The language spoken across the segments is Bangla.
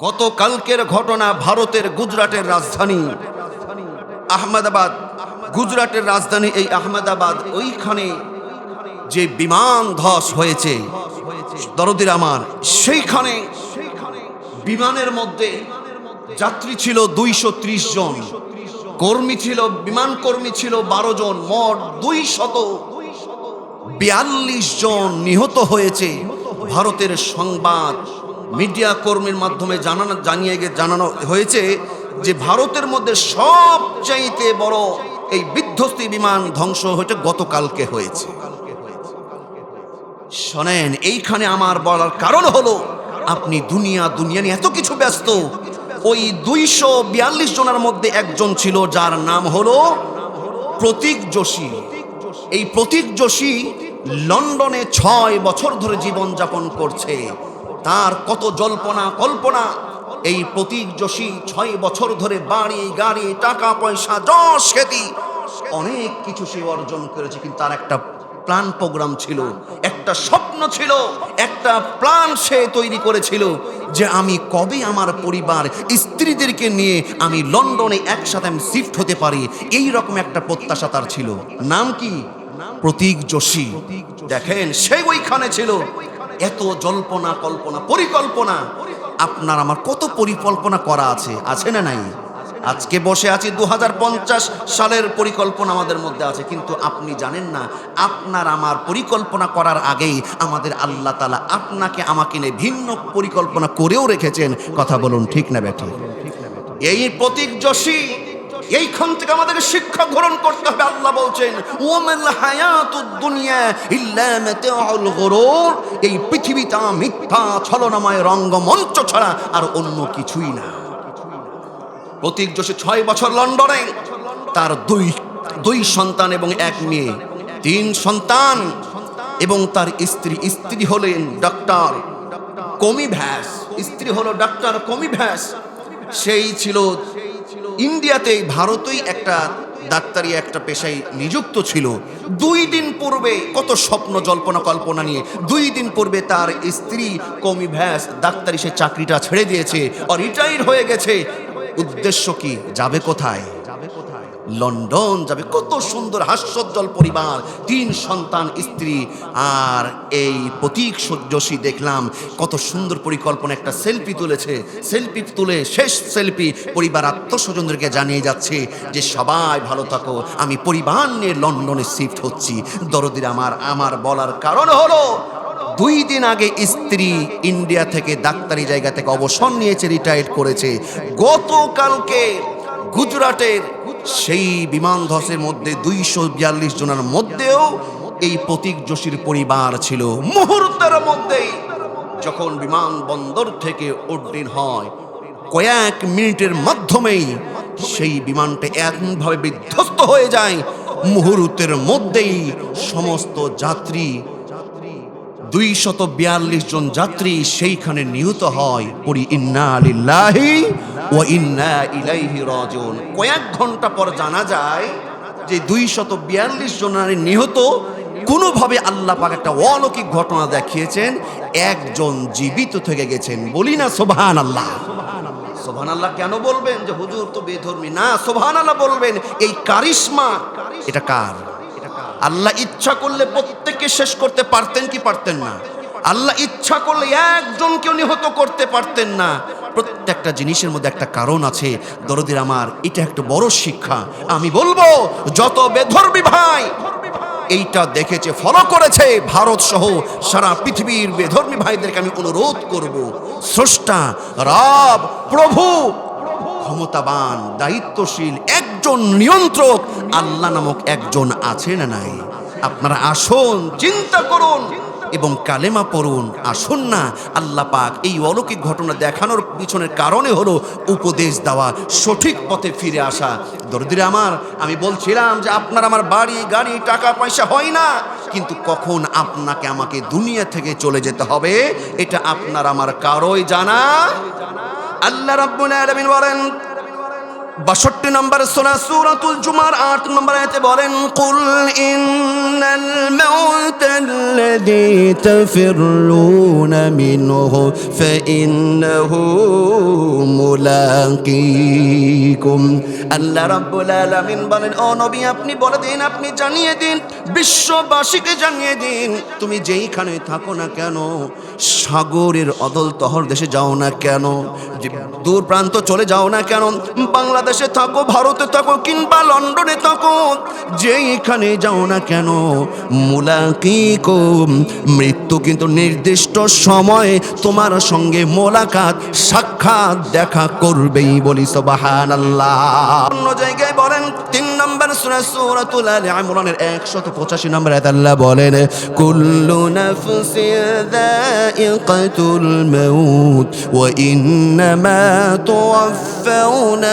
গতকালকের ঘটনা ভারতের গুজরাটের রাজধানী। আহমেদাবাদ, গুজরাটের রাজধানী এই আহমেদাবাদ ওইখানে যে বিমান ধস হয়েছে, দরদির আমার, সেইখানে বিমানের মধ্যে যাত্রী ছিল দুইশ ত্রিশ জন, কর্মী ছিল, বিমান কর্মী ছিল বারো জন, মোট দুই শত বিয়াল্লিশ জন নিহত হয়েছে ভারতের সংবাদ মিডিয়া কর্মীর মাধ্যমে জানানো, জানিয়ে জানানো হয়েছে যে ভারতের মধ্যে সবচাইতে বড় এই বিধ্বস্তি বিমান ধ্বংস হয়েছে, গতকালকে হয়েছে। শোনেন, এইখানে আমার বলার কারণ হলো, আপনি দুনিয়া দুনিয়া নিয়ে এত কিছু ব্যস্ত। ওই দুইশো বিয়াল্লিশ জনের মধ্যে একজন ছিল, যার নাম হলো প্রতীক যোশী। এই প্রতীক যোশী লন্ডনে ছয় বছর ধরে জীবন যাপন করছে। তার কত জল্পনা, কল্পনা। এই প্রতীক যোশী ছয় বছর ধরে বাড়ি, গাড়ি, টাকা, পয়সা, যশ, খ্যাতি, অনেক কিছু সে অর্জন করেছে, কিন্তু তার একটা প্ল্যান প্রোগ্রাম ছিল, একটা স্বপ্ন ছিল, একটা প্ল্যান সে তৈরি করেছিল যে আমি কবে আমার পরিবার, স্ত্রীদেরকে নিয়ে আমি লন্ডনে একসাথে আমি শিফট হতে পারি, এই রকম একটা প্রত্যাশা তার ছিল। নাম কি? প্রতীক যোশী দেখেন, সে ওইখানে ছিল। এত জল্পনা, কল্পনা, পরিকল্পনা। আপনার আমার কত পরিকল্পনা করা আছে আছে না নাই? আজকে বসে আছি দু হাজার পঞ্চাশ সালের পরিকল্পনা আমাদের মধ্যে আছে, কিন্তু আপনি জানেন না, আপনার আমার পরিকল্পনা করার আগেই আমাদের আল্লাহ তালা আপনাকে আমাকে নিয়ে ভিন্ন পরিকল্পনা করেও রেখেছেন। কথা বলুন ঠিক না ব্যাঠি এই প্রতীক যশী এইখান থেকে আমাদেরকে শিক্ষা গ্রহণ করতে হবে। আল্লাহ বলছেন ওমেল হায়াতুদ দুনিয়া ইল্লা মাতাউল গুরুর। এই পৃথিবীটা মিথ্যা ছলনাময় রঙ্গমঞ্চ ছাড়া আর অন্য কিছুই না। প্রতীক যোশী ছয় বছর লন্ডনে, তার দুই দুই সন্তান এবং এক মেয়ে, তিন সন্তান এবং তার স্ত্রী। স্ত্রী হলেন ডক্টর কমি ভ্যাস স্ত্রী হলো ডক্টর কমি ভ্যাস সেই ছিল ইন্ডিয়াতেই ভারতেই একটা ডাক্তারি, একটা পেশায় নিযুক্ত ছিল। দুই দিন পূর্বে, কত স্বপ্ন, জল্পনা, কল্পনা নিয়ে, দুই দিন পূর্বে তার স্ত্রী কমি ভ্যাস ডাক্তারি সে চাকরিটা ছেড়ে দিয়েছে আর রিটায়ার হয়ে গেছে। উদ্দেশ্য কি? যাবে কোথায়? লন্ডন যাবে। কত সুন্দর হাস্যোজ্জ্বল পরিবার, তিন সন্তান, স্ত্রী। আর এই প্রতীক যোশী দেখলাম, কত সুন্দর পরিকল্পনা একটা সেলফি তুলেছে। সেলফি তুলে শেষ সেলফি পরিবার আত্মস্বজনদেরকে জানিয়ে যাচ্ছে যে, সবাই ভালো থাকো, আমি পরিবার নিয়ে লন্ডনে শিফট হচ্ছি। দরদির আমার আমার বলার কারণ হলো, দুই দিন আগে স্ত্রী ইন্ডিয়া থেকে ডাক্তারি জায়গা থেকে অবসর নিয়েছে, রিটায়ার করেছে। গতকালকে গুজরাটের সেই বিমান ধসের মধ্যে দুইশো বিয়াল্লিশ জনের মধ্যেও এই প্রতীক যোশীর পরিবার ছিল। মুহূর্তের মধ্যেই যখন বিমানবন্দর থেকে উড্ডীন হয়, কয়েক মিনিটের মাধ্যমেই সেই বিমানটা এমনভাবে বিধ্বস্ত হয়ে যায়। মুহূর্তের মধ্যেই সমস্ত যাত্রী, দুই শত বিয়াল্লিশ জন যাত্রী সেইখানে নিহত হয়। পরি ইন্না আলিল্লাহি ও ইন্না ইলাইহি রাজিউন। কয়েক ঘণ্টা পর জানা যায় যে দুই শত বিয়াল্লিশ জন নিহত, কোনোভাবে আল্লাহ পাক একটা অলৌকিক ঘটনা দেখিয়েছেন, একজন জীবিত থেকে গেছেন। বলি না সোভান আল্লাহ সোভান আল্লাহ কেন বলবেন যে হুজুর তো বেধর্মী? না সোভান আল্লাহ বলবেন, এই কারিশমা, এটা কার? আল্লাহ ইচ্ছা করলে প্রত্যেককে শেষ করতে পারতেন কি পারতেন না? আল্লাহ ইচ্ছা করলে একজনকেও নিহত করতে পারতেন না। প্রত্যেকটা জিনিসের মধ্যে একটা কারণ আছে। দরদির আমার, এটা একটা বড় শিক্ষা। আমি বলব, যত বেধর্মী ভাই এইটা দেখেছে ফলো করেছে ভারত সহ সারা পৃথিবীর বেধর্মী ভাইদেরকে আমি অনুরোধ করব, স্রষ্টা, রব, প্রভু, ক্ষমতাবান, দায়িত্বশীল, একজন নিয়ন্ত্রক, আল্লাহ নামক একজন আছে না নাই? আপনারা আসুন, চিন্তা করুন এবং কালেমা পড়ুন। আসুন না, আল্লাহ পাক এই অলৌকিক ঘটনা দেখানোর পিছনের কারণে হলো উপদেশ দেওয়া, সঠিক পথে ফিরে আসা। দরদিরে আমার, আমি বলছিলাম যে আপনার আমার বাড়ি, গাড়ি, টাকা, পয়সা হয় না, কিন্তু কখন আপনাকে আমাকে দুনিয়া থেকে চলে যেতে হবে, এটা আপনার আমার কারোই জানা। আল্লাহ রাব্বুল আলামিন বলেন বাষট্টি নম্বর সোনা সুরাতুল জুমার আট নম্বর আয়াতে বলেন, কুল ইন্নাল মাউতাল্লাযী তাফিরুনা মিনহু ফাইন্নাহু মুলাকীকুম। আল্লাহ রাব্বুল আলামিন বলেন, ও নবী, আপনি বলে দিন, আপনি জানিয়ে দিন, বিশ্ববাসীকে জানিয়ে দিন, তুমি যেইখানে থাকো না কেন, সাগরের অদল তহর দেশে যাও না কেন দূর প্রান্ত চলে যাও না কেন, বাংলাদেশে থাকো, ভারতে থাকো, কিংবা লন্ডনে থাকো, যেইখানে যাও না কেন মুলাকিকো মৃত্যু কিন্তু নির্দিষ্ট সময়ে তোমার সঙ্গে মোলাকাত, সাক্ষাৎ দেখা করবেই বলি সবাহান আল্লাহ অন্য জায়গায় বলেন, তিন নম্বর সূরা সূরাতুল আলী ইমরানের 185 নম্বর আয়াত আল্লাহ বলেন, কুল্লু নাফসিন যায়িকাতুল মাউত, ওয়া ইন্নামা তুওয়াফাউনা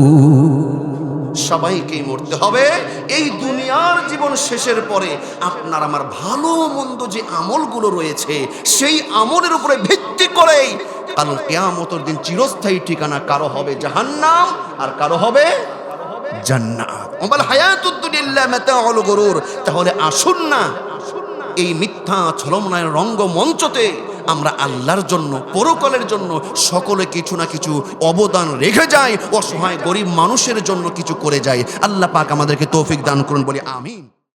সবাইকে মরতে হবে। এই দুনিয়ার জীবন শেষের পরে আপনার আমার ভালো মন্দ যে আমলগুলো রয়েছে, সেই আমলের উপরে ভিত্তি করেই কারণ কেয়ামতর দিন চিরস্থায়ী ঠিকানা কারও হবে জাহান্নাম আর কারও হবে তাহলে আসুন না এই মিথ্যা ছলমনায় রঙ্গমঞ্চতে আমরা আল্লাহর জন্য, পরকালের জন্য সকলে কিছু না কিছু অবদান রেখে যাই, অসহায় গরিব মানুষের জন্য কিছু করে যাই। আল্লাহ পাক আমাদেরকে তৌফিক দান করুন, বলি আমিন।